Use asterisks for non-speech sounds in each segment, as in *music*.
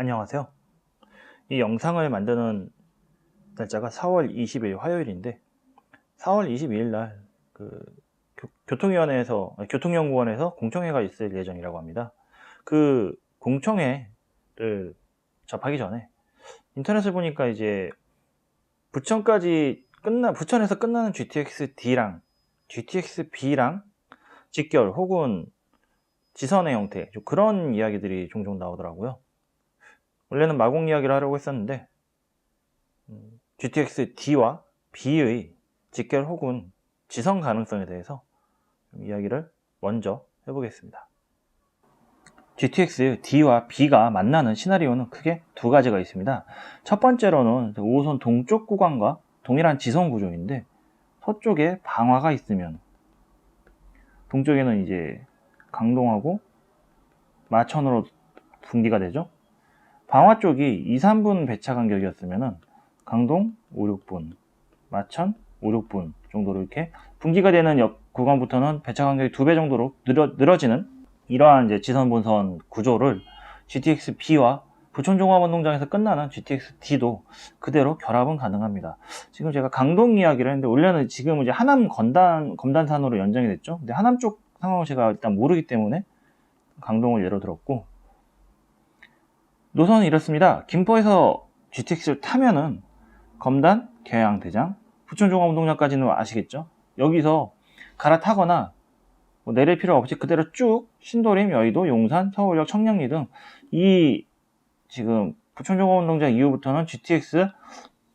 안녕하세요. 이 영상을 만드는 날짜가 4월 20일 화요일인데 4월 22일 날 그 교통위원회에서 아니, 교통연구원에서 공청회가 있을 예정이라고 합니다. 그 공청회를 접하기 전에 인터넷을 보니까 이제 부천까지 끝나 부천에서 끝나는 GTX D랑 GTX B랑 직결 혹은 지선의 형태 좀 그런 이야기들이 종종 나오더라고요. 원래는 마공 이야기를 하려고 했었는데 음, GTX D와 B의 직결 혹은 지선 가능성에 대해서 좀 이야기를 먼저 해보겠습니다. GTX D와 B가 만나는 시나리오는 크게 두 가지가 있습니다. 첫 번째로는 5호선 동쪽 구간과 동일한 지선 구조인데 서쪽에 방화가 있으면 동쪽에는 이제 강동하고 마천으로 분기가 되죠. 방화 쪽이 2, 3분 배차 간격이었으면 강동 5, 6분, 마천 5, 6분 정도로 이렇게 분기가 되는 옆 구간부터는 배차 간격이 두배 정도로 늘어, 늘어 지는 이러한 이제 지선 본선 구조를 GTX B와 부천 종합운동장에서 끝나는 GTX D도 그대로 결합은 가능합니다. 지금 제가 강동 이야기를 했는데 원래는 지금 이제 하남 건단 검단산으로 연장이 됐죠. 근데 하남 쪽 상황을 제가 일단 모르기 때문에 강동을 예로 들었고 노선은 이렇습니다. 김포에서 GTX를 타면은 검단, 계양 대장, 부천종합운동장까지는 아시겠죠? 여기서 갈아타거나 뭐 내릴 필요 없이 그대로 쭉 신도림, 여의도, 용산, 서울역, 청량리 등 이 지금 부천종합운동장 이후부터는 GTX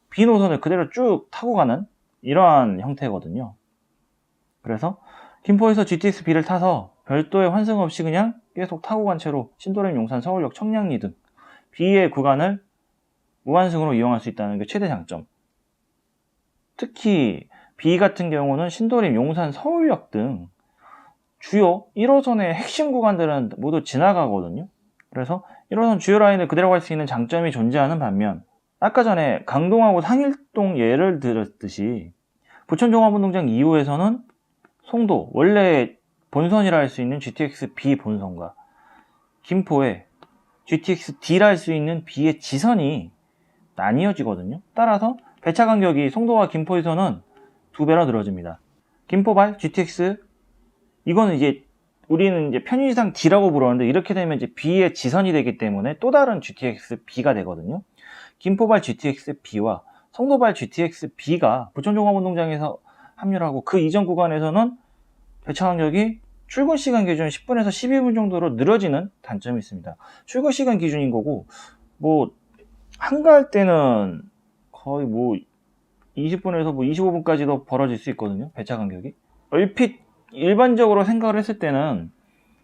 B 노선을 그대로 쭉 타고 가는 이러한 형태거든요. 그래서 김포에서 GTX B를 타서 별도의 환승 없이 그냥 계속 타고 간 채로 신도림, 용산, 서울역, 청량리 등 B의 구간을 무한승으로 이용할 수 있다는 게 최대 장점. 특히 B 같은 경우는 신도림, 용산, 서울역 등 주요 1호선의 핵심 구간들은 모두 지나가거든요. 그래서 1호선 주요 라인을 그대로 갈 수 있는 장점이 존재하는 반면 아까 전에 강동하고 상일동 예를 들었듯이 부천종합운동장 2호에서는 송도 원래 본선이라 할 수 있는 GTX B 본선과 김포에 GTX D라 할 수 있는 B의 지선이 나뉘어지거든요. 따라서 배차 간격이 송도와 김포에서는 두 배로 늘어집니다. 김포발 GTX 이거는 이제 우리는 이제 편의상 D라고 부르는데 이렇게 되면 이제 B의 지선이 되기 때문에 또 다른 GTX B가 되거든요. 김포발 GTX B와 송도발 GTX B가 부천종합운동장에서 합류하고 그 이전 구간에서는 배차 간격이 출근 시간 기준 10분에서 12분 정도로 늘어지는 단점이 있습니다. 출근 시간 기준인 거고 뭐 한가할 때는 거의 뭐 20분에서 뭐 25분까지도 벌어질 수 있거든요. 배차 간격이. 얼핏 일반적으로 생각을 했을 때는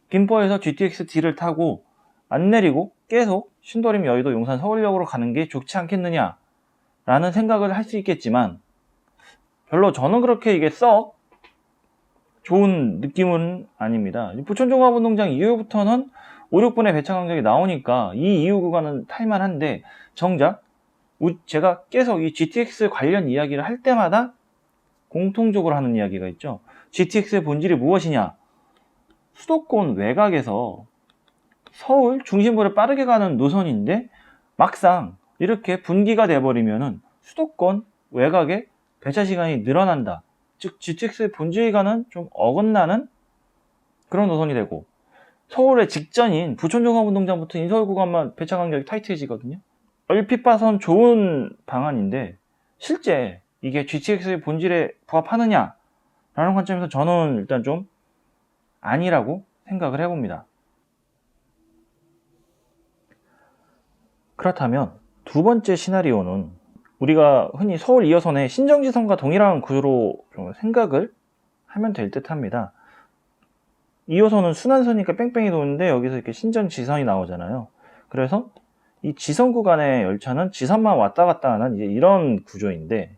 김포에서 GTX D를 타고 안 내리고 계속 신도림 여의도 용산 서울역으로 가는 게 좋지 않겠느냐 라는 생각을 할 수 있겠지만 별로 저는 그렇게 이게 썩 좋은 느낌은 아닙니다. 부천종합운동장 이후부터는 5, 6분의 배차 간격이 나오니까 이 이후 구간은 탈만한데 정작 제가 계속 이 GTX 관련 이야기를 할 때마다 공통적으로 하는 이야기가 있죠. GTX의 본질이 무엇이냐? 수도권 외곽에서 서울 중심부를 빠르게 가는 노선인데 막상 이렇게 분기가 돼버리면은 수도권 외곽에 배차 시간이 늘어난다. 즉 GTX의 본질과는 좀 어긋나는 그런 노선이 되고 서울의 직전인 부천종합운동장부터 인서울 구간만 배차 간격이 타이트해지거든요. 얼핏 봐선 좋은 방안인데 실제 이게 GTX의 본질에 부합하느냐 라는 관점에서 저는 일단 좀 아니라고 생각을 해봅니다. 그렇다면 두 번째 시나리오는 우리가 흔히 서울 2호선의 신정지선과 동일한 구조로 생각을 하면 될 듯 합니다. 2호선은 순환선이니까 뺑뺑이 도는데 여기서 이렇게 신정지선이 나오잖아요. 그래서 이 지선 구간의 열차는 지선만 왔다 갔다 하는 이런 구조인데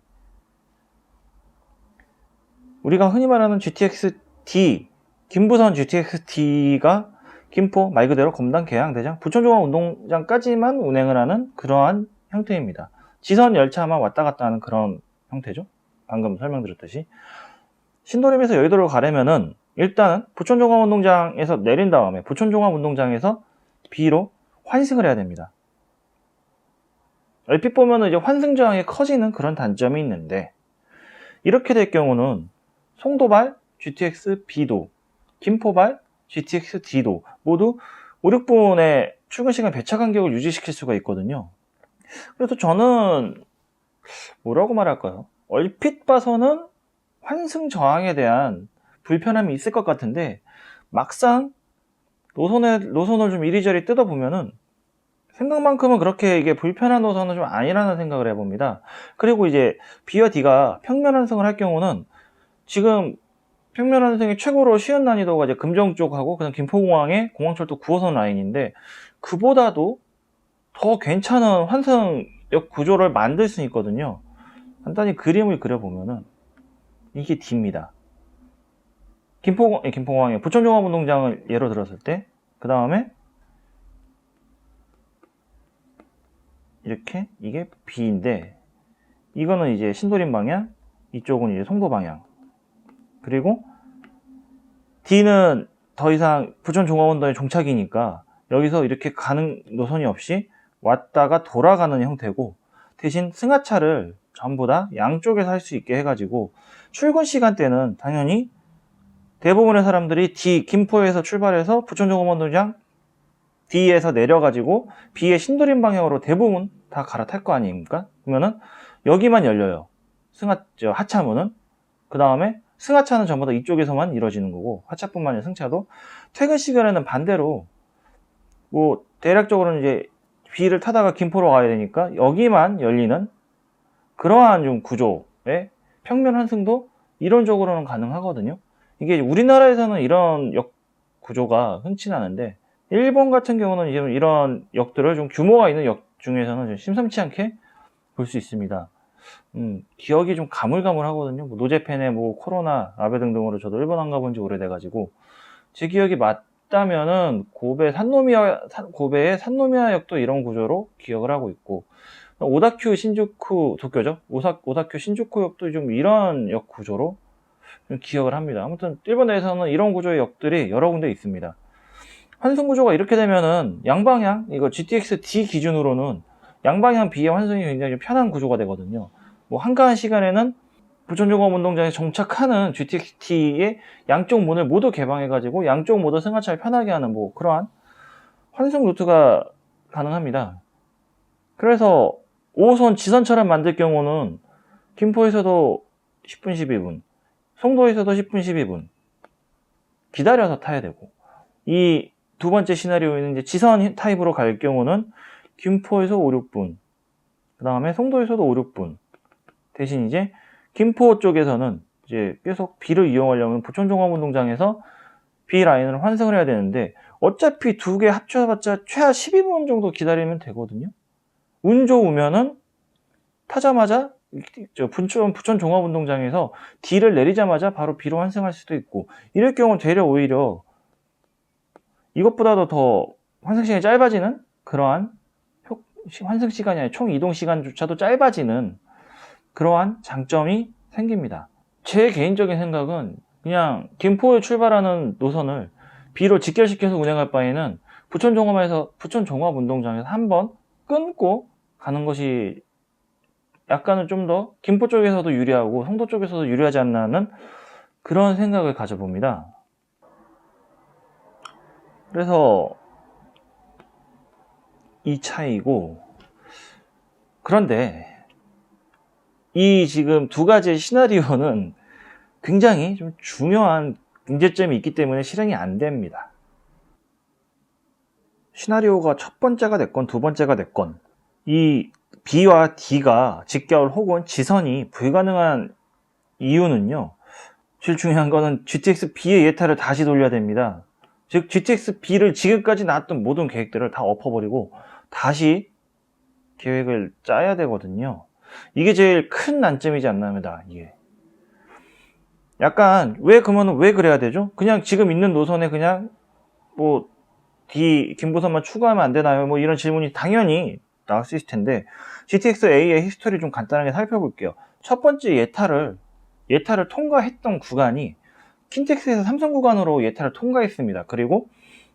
우리가 흔히 말하는 GTX-D, 김부선 GTX-D가 김포 말 그대로 검단 계양대장 부천종합운동장까지만 운행을 하는 그러한 형태입니다. 지선 열차만 왔다 갔다 하는 그런 형태죠. 방금 설명드렸듯이. 신도림에서 여의도로 가려면은 일단은 부천종합운동장에서 내린 다음에 부천종합운동장에서 B로 환승을 해야 됩니다. 얼핏 보면은 이제 환승 저항이 커지는 그런 단점이 있는데 이렇게 될 경우는 송도발 GTX B도 김포발 GTX D도 모두 5, 6분의 출근 시간 배차 간격을 유지시킬 수가 있거든요. 그래서 저는 뭐라고 말할까요? 얼핏 봐서는 환승 저항에 대한 불편함이 있을 것 같은데 막상 노선에, 노선을 좀 이리저리 뜯어보면은 생각만큼은 그렇게 이게 불편한 노선은 좀 아니라는 생각을 해봅니다. 그리고 이제 B와 D가 평면 환승을 할 경우는 지금 평면 환승이 최고로 쉬운 난이도가 이제 금정 쪽하고 그다음 김포공항의 공항철도 9호선 라인인데 그보다도 더 괜찮은 환승역 구조를 만들 수 있거든요. 간단히 그림을 그려보면은 이게 D입니다. 김포, 예, 김포공항의 부천종합운동장을 예로 들었을 때, 그 다음에 이렇게 이게 B인데, 이거는 이제 신도림 방향, 이쪽은 이제 송도 방향. 그리고 D는 더 이상 부천종합운동의 종착이니까 여기서 이렇게 가는 노선이 없이 왔다가 돌아가는 형태고 대신 승하차를 전부 다 양쪽에서 할 수 있게 해가지고 출근 시간대는 당연히 대부분의 사람들이 D 김포에서 출발해서 부천종합운동장 D에서 내려가지고 B의 신도림 방향으로 대부분 다 갈아탈 거 아닙니까? 그러면은 여기만 열려요. 승하 저 하차문은 그 다음에 승하차는 전부 다 이쪽에서만 이루어지는 거고 하차뿐만 아니라 승차도 퇴근 시간에는 반대로 뭐 대략적으로는 이제 B를 타다가 김포로 가야 되니까 여기만 열리는 그러한 좀 구조의 평면 환승도 이론적으로는 가능하거든요. 이게 우리나라에서는 이런 역 구조가 흔치 않은데 일본 같은 경우는 이런 역들을 좀 규모가 있는 역 중에서는 좀 심상치 않게 볼 수 있습니다. 음, 기억이 좀 가물가물하거든요. 뭐 노제펜에 뭐 코로나, 아베 등등으로 저도 일본 안 가본 지 오래돼가지고 제 기억이 맞 다면은 고베 산노미야 산- 고베의 산노미야 역도 이런 구조로 기억을 하고 있고 오다큐 신주쿠 도쿄죠. 오사, 오다큐 신주쿠 역도 좀 이런 역 구조로 좀 기억을 합니다. 아무튼 일본 내에서는 이런 구조의 역들이 여러 군데 있습니다. 환승 구조가 이렇게 되면은 양방향 이거 GTX D 기준으로는 양방향 B의 환승이 굉장히 좀 편한 구조가 되거든요. 뭐 한가한 시간에는 부천종합 운동장에 정착하는 GTX T의 양쪽 문을 모두 개방해가지고 양쪽 모두 승하차를 편하게 하는 뭐 그러한 환승 루트가 가능합니다. 그래서 5호선 지선처럼 만들 경우는 김포에서도 10분 12분, 송도에서도 10분 12분 기다려서 타야 되고 이 두 번째 시나리오에는 이제 지선 타입으로 갈 경우는 김포에서 5, 6분 그 다음에 송도에서도 5, 6분 대신 이제 김포 쪽에서는 이제 계속 B를 이용하려면 부천종합운동장에서 B 라인을 환승을 해야 되는데 어차피 두 개 합쳐봤자 최하 12분 정도 기다리면 되거든요. 운 좋으면은 타자마자 저 부천, 종합운동장에서 D를 내리자마자 바로 B로 환승할 수도 있고 이럴 경우 되려 오히려 이것보다도 더 환승 시간이 짧아지는 그러한 환승 시간이 아니라 총 이동 시간조차도 짧아지는 그러한 장점이 생깁니다. 제 개인적인 생각은 그냥 김포에 출발하는 노선을 B로 직결시켜서 운행할 바에는 부천 종합에서 부천 종합 운동장에서 한번 끊고 가는 것이 약간은 좀 더 김포 쪽에서도 유리하고 성도 쪽에서도 유리하지 않나 하는 그런 생각을 가져봅니다. 그래서 이 차이고 그런데 이 지금 두 가지의 시나리오는 굉장히 좀 중요한 문제점이 있기 때문에 실행이 안 됩니다. 시나리오가 첫 번째가 됐건 두 번째가 됐건 이 B와 D가 직결 혹은 지선이 불가능한 이유는요. 제일 중요한 거는 GTX B의 예타를 다시 돌려야 됩니다. 즉 GTX B를 지금까지 나왔던 모든 계획들을 다 엎어버리고 다시 계획을 짜야 되거든요. 이게 제일 큰 난점이지 않나 합니다. 이게. 약간 왜 그러면 왜 그래야 되죠? 그냥 지금 있는 노선에 그냥 뭐 D 김보선만 추가하면 안 되나요? 뭐 이런 질문이 당연히 있을 텐데 GTX A의 히스토리 좀 간단하게 살펴볼게요. 첫 번째 예타를 예타를 통과했던 구간이 킨텍스에서 삼성 구간으로 예타를 통과했습니다. 그리고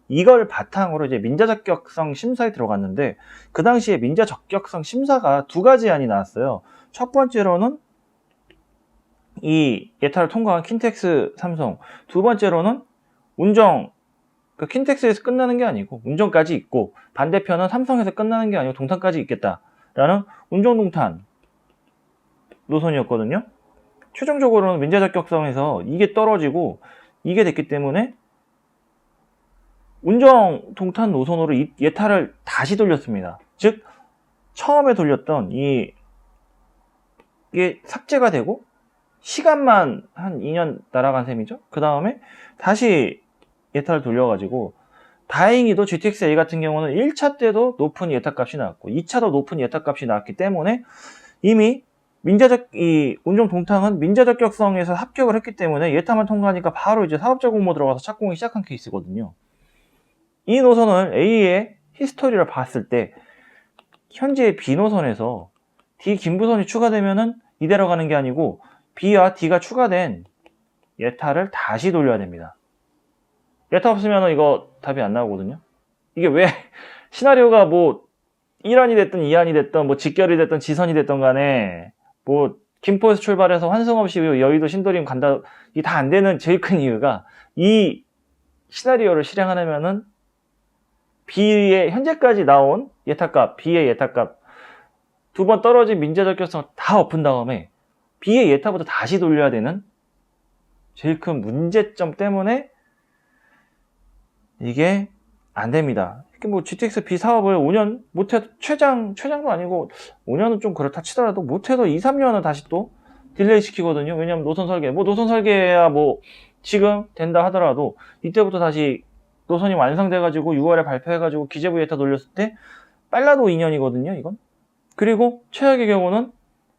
이걸 바탕으로 이제 민자 적격성 심사에 들어갔는데 그 당시에 민자 적격성 심사가 두 가지 안이 나왔어요. 첫 번째로는 이 예타를 통과한 킨텍스 삼성, 두 번째로는 운정 그 킨텍스에서 끝나는 게 아니고 운정까지 있고 반대편은 삼성에서 끝나는 게 아니고 동탄까지 있겠다라는 운정 동탄 노선이었거든요. 최종적으로는 민자 적격성에서 이게 떨어지고 이게 됐기 때문에 운정 동탄 노선으로 이 예타를 다시 돌렸습니다. 즉 처음에 돌렸던 이 이게 삭제가 되고 시간만 한 2년 날아간 셈이죠. 그 다음에 다시 예타를 돌려가지고 다행히도 GTX A 같은 경우는 1차 때도 높은 예타 값이 나왔고 2차도 높은 예타 값이 나왔기 때문에 이미 민자적 이 운종 동탕은 민자적 격성에서 합격을 했기 때문에 예타만 통과하니까 바로 이제 사업자 공모 들어가서 착공이 시작한 케이스거든요. 이 노선을 A의 히스토리를 봤을 때 현재 B 노선에서 D 김부선이 추가되면은 이대로 가는 게 아니고 B와 D가 추가된 예타를 다시 돌려야 됩니다. 예타 없으면 이거 답이 안 나오거든요. 이게 왜 *laughs* 시나리오가 뭐 1안이 됐든 2안이 됐든 뭐 직결이 됐든 지선이 됐든 간에 뭐 김포에서 출발해서 환승 없이 여의도 신도림 간다 이게 다안 되는 제일 큰 이유가 이 시나리오를 실행하려면은 B의 현재까지 나온 예타값, B의 예타값 두 번 떨어진 민자적 결성 다 엎은 다음에 B의 예타부터 다시 돌려야 되는 제일 큰 문제점 때문에 이게 안 됩니다. 이렇게 뭐 GTX B 사업을 5년 못해도 최장 최장도 아니고 5년은 좀 그렇다 치더라도 못해도 2, 3년은 다시 또 딜레이 시키거든요. 왜냐면 노선 설계 뭐 노선 설계야 뭐 지금 된다 하더라도 이때부터 다시 노선이 완성돼가지고 6월에 발표해가지고 기재부 예타 돌렸을 때 빨라도 2년이거든요. 이건 그리고 최악의 경우는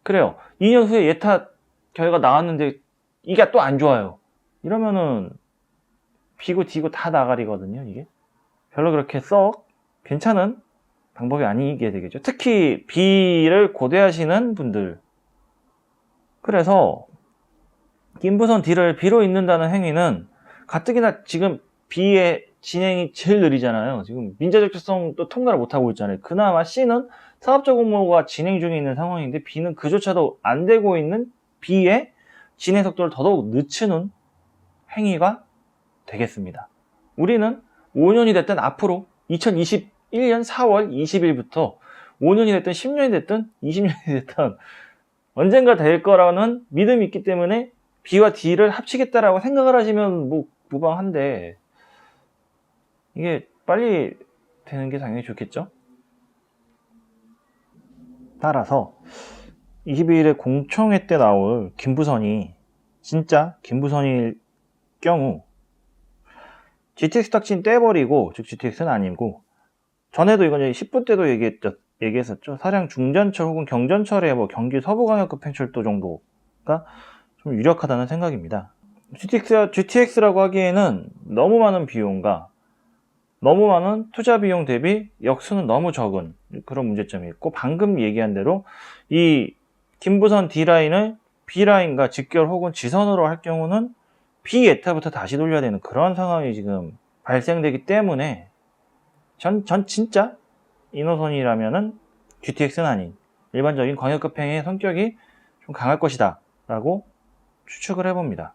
그래요. 2년 후에 예타 결과 나왔는데 이게 또 안 좋아요. 이러면은 B고 D고 다 나가리거든요, 이게. 별로 그렇게 썩 괜찮은 방법이 아니게 되겠죠. 특히 B를 고대하시는 분들. 그래서 김부선 D를 B로 잇는다는 행위는 가뜩이나 지금 B의 진행이 제일 느리잖아요. 지금 민자적 특성도 통과를 못하고 있잖아요. 그나마 C는 사업적 공모가 진행 중에 있는 상황인데 B는 그조차도 안 되고 있는 B의 진행 속도를 더더욱 늦추는 행위가 되겠습니다. 우리는 5년이 됐든 앞으로 2021년 4월 20일부터 5년이 됐든 10년이 됐든 20년이 됐든 언젠가 될 거라는 믿음이 있기 때문에 B와 D를 합치겠다라고 생각을 하시면 뭐 무방한데 이게 빨리 되는 게 당연히 좋겠죠? 따라서 22일에 공청회 때 나올 김부선이 진짜 김부선일 경우 GTX 탁신 떼버리고 즉 GTX는 아니고 전에도 이건 10분 때도 얘기했죠, 얘기했었죠. 사량 중전철 혹은 경전철의 뭐 경기 서부광역급 팽철도 정도가 좀 유력하다는 생각입니다. GTX, GTX라고 하기에는 너무 많은 비용과 너무 많은 투자 비용 대비 역수는 너무 적은 그런 문제점이 있고 방금 얘기한 대로 이 김부선 D라인을 B라인과 직결 혹은 지선으로 할 경우는 B 예타부터 다시 돌려야 되는 그런 상황이 지금 발생되기 때문에 전, 전 진짜 인호선이라면은 GTX는 아닌 일반적인 광역급행의 성격이 좀 강할 것이다 라고 추측을 해봅니다.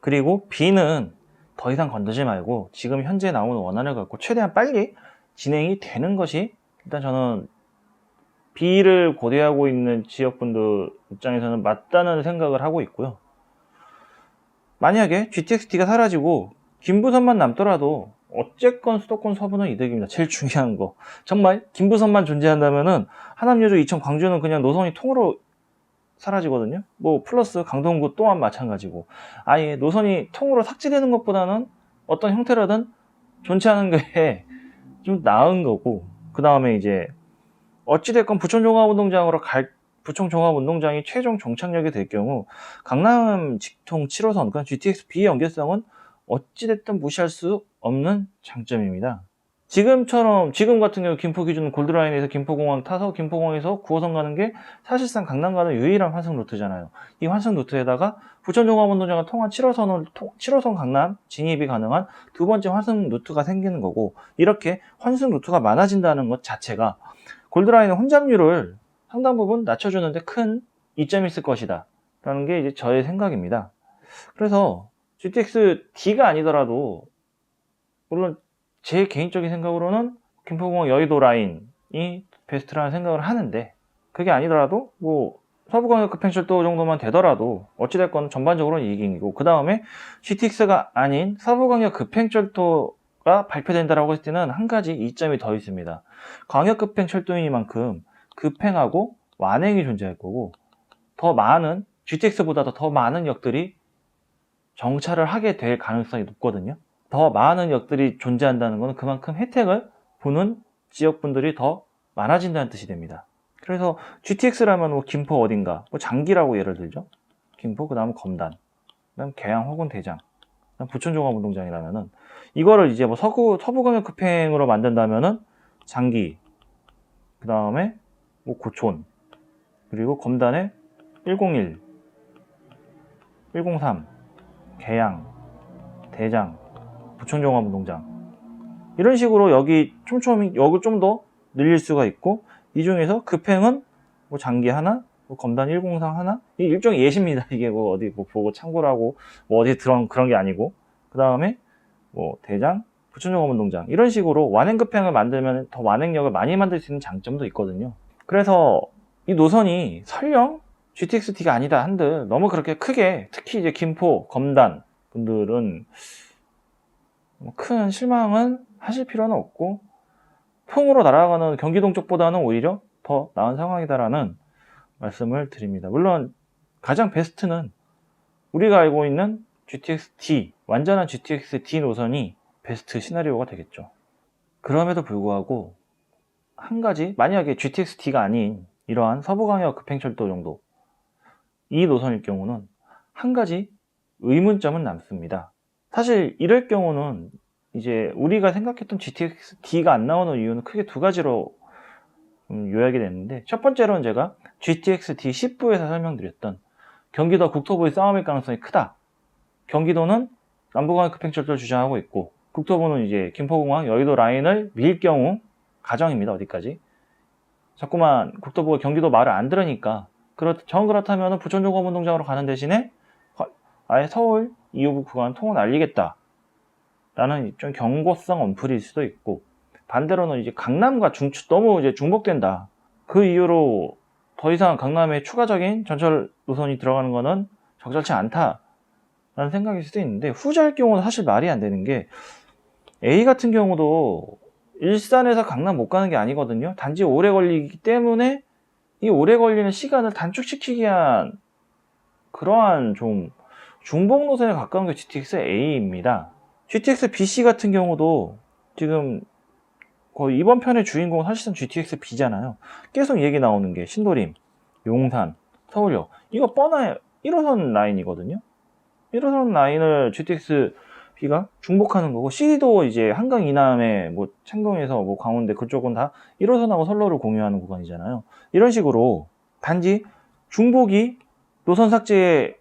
그리고 B는 더 이상 건드지 말고 지금 현재 나오는 원안을 갖고 최대한 빨리 진행이 되는 것이 일단 저는 B를 고대하고 있는 지역분들 입장에서는 맞다는 생각을 하고 있고요. 만약에 GTX-D가 사라지고 김부선만 남더라도 어쨌건 수도권 서부는 이득입니다. 제일 중요한 거. 정말 김부선만 존재한다면은 하남여주 이천 광주는 그냥 노선이 통으로 사라지거든요. 뭐 플러스 강동구 또한 마찬가지고 아예 노선이 통으로 삭제되는 것보다는 어떤 형태라든 존재하는 게 *laughs* 좀 나은 거고 그 다음에 이제 어찌됐건 부천종합운동장으로 갈 부천 종합운동장이 최종 종착역이 될 경우 강남 직통 7호선 그러니까 GTX B 연계성은 어찌됐든 무시할 수 없는 장점입니다. 지금처럼 지금 같은 경우 김포 기준 골드라인에서 김포공항 타서 김포공항에서 9호선 가는 게 사실상 강남 가는 유일한 환승 루트잖아요. 이 환승 루트에다가 부천종합운동장을 통한 7호선을 7호선 강남 진입이 가능한 두 번째 환승 루트가 생기는 거고 이렇게 환승 루트가 많아진다는 것 자체가 골드라인의 혼잡률을 상당 부분 낮춰주는데 큰 이점이 있을 것이다. 라는 게 이제 저의 생각입니다. 그래서 GTX D가 아니더라도 물론 제 개인적인 생각으로는 김포공항 여의도 라인이 베스트라는 생각을 하는데 그게 아니더라도 뭐 서부광역 급행철도 정도만 되더라도 어찌됐건 전반적으로는 이익이고 그 다음에 GTX가 아닌 서부광역 급행철도가 발표된다라고 했을 때는 한 가지 이점이 더 있습니다. 광역 급행철도이니만큼 급행하고 완행이 존재할 거고 더 많은 GTX보다 더 많은 역들이 정차를 하게 될 가능성이 높거든요. 더 많은 역들이 존재한다는 것은 그만큼 혜택을 보는 지역분들이 더 많아진다는 뜻이 됩니다. 그래서 GTX라면 뭐 김포 어딘가, 뭐 장기라고 예를 들죠. 김포, 그 다음 검단, 그 다음 개양 혹은 대장, 그 다음 부천종합운동장이라면은 이거를 이제 뭐 서구, 서부광역 급행으로 만든다면은 장기, 그 다음에 뭐 고촌, 그리고 검단에 101, 103, 개양, 대장, 부천종합운동장 이런 식으로 여기 촘촘히 역을 좀더 늘릴 수가 있고 이 중에서 급행은 뭐 장기 하나, 뭐 검단 103 하나 이 일종의 예시입니다. 이게 뭐 어디 뭐 보고 참고를 하고 뭐 어디 들은 그런 게 아니고 그 다음에 뭐 대장, 부천종합운동장 이런 식으로 완행 급행을 만들면 더 완행력을 많이 만들 수 있는 장점도 있거든요. 그래서 이 노선이 설령 GTX-T가 아니다 한들 너무 그렇게 크게 특히 이제 김포, 검단 분들은 뭐 큰 실망은 하실 필요는 없고 통으로 날아가는 경기동 쪽보다는 오히려 더 나은 상황이다라는 말씀을 드립니다. 물론 가장 베스트는 우리가 알고 있는 GTX-D, 완전한 GTX-D 노선이 베스트 시나리오가 되겠죠. 그럼에도 불구하고 한 가지 만약에 GTX-D가 아닌 이러한 서부광역 급행철도 정도 이 노선일 경우는 한 가지 의문점은 남습니다. 사실 이럴 경우는 이제 우리가 생각했던 GTX D가 안 나오는 이유는 크게 두 가지로 음, 요약이 됐는데 첫 번째로는 제가 GTX D 10부에서 설명드렸던 경기도 국토부의 싸움일 가능성이 크다. 경기도는 남부광역 급행철도를 주장하고 있고 국토부는 이제 김포공항 여의도 라인을 밀 경우 가정입니다. 어디까지? 자꾸만 국토부가 경기도 말을 안 들으니까 그렇 정 그렇다면 부천종합운동장으로 가는 대신에 아예 서울 이후부 구간 통을 날리겠다. 라는 좀 경고성 언플일 수도 있고 반대로는 이제 강남과 중추 너무 이제 중복된다. 그 이유로 더 이상 강남에 추가적인 전철 노선이 들어가는 거는 적절치 않다. 라는 생각일 수도 있는데 후자일 경우는 사실 말이 안 되는 게 A 같은 경우도 일산에서 강남 못 가는 게 아니거든요. 단지 오래 걸리기 때문에 이 오래 걸리는 시간을 단축시키기 위한 그러한 좀 중복 노선에 가까운 게 GTX A입니다. GTX BC 같은 경우도 지금 거의 이번 편의 주인공은 사실상 GTX B잖아요. 계속 얘기 나오는 게 신도림, 용산, 서울역. 이거 뻔한 1호선 라인이거든요. 1호선 라인을 GTX B가 중복하는 거고 C도 이제 한강 이남에 뭐 창동에서 뭐 강원대 그쪽은 다 1호선하고 선로를 공유하는 구간이잖아요. 이런 식으로 단지 중복이 노선 삭제의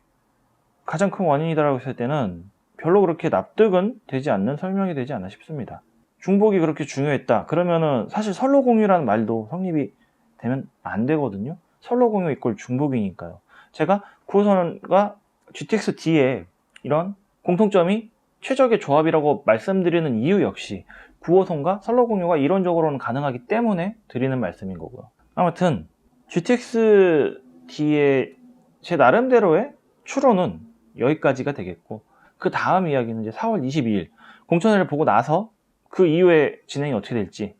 가장 큰 원인이다라고 했을 때는 별로 그렇게 납득은 되지 않는 설명이 되지 않나 싶습니다. 중복이 그렇게 중요했다. 그러면은 사실 선로 공유라는 말도 성립이 되면 안 되거든요. 선로 공유 이꼴 중복이니까요. 제가 9호선과 GTX D에 이런 공통점이 최적의 조합이라고 말씀드리는 이유 역시 9호선과 선로 공유가 이론적으로는 가능하기 때문에 드리는 말씀인 거고요. 아무튼 GTX D의 제 나름대로의 추론은 여기까지가 되겠고 그 다음 이야기는 이제 4월 22일 공천회를 보고 나서 그 이후에 진행이 어떻게 될지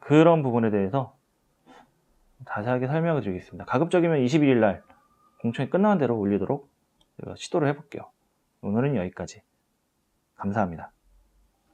그런 부분에 대해서 자세하게 설명을 드리겠습니다. 가급적이면 21일 날 공천이 끝나는 대로 올리도록 제가 시도를 해볼게요. 오늘은 여기까지. 감사합니다.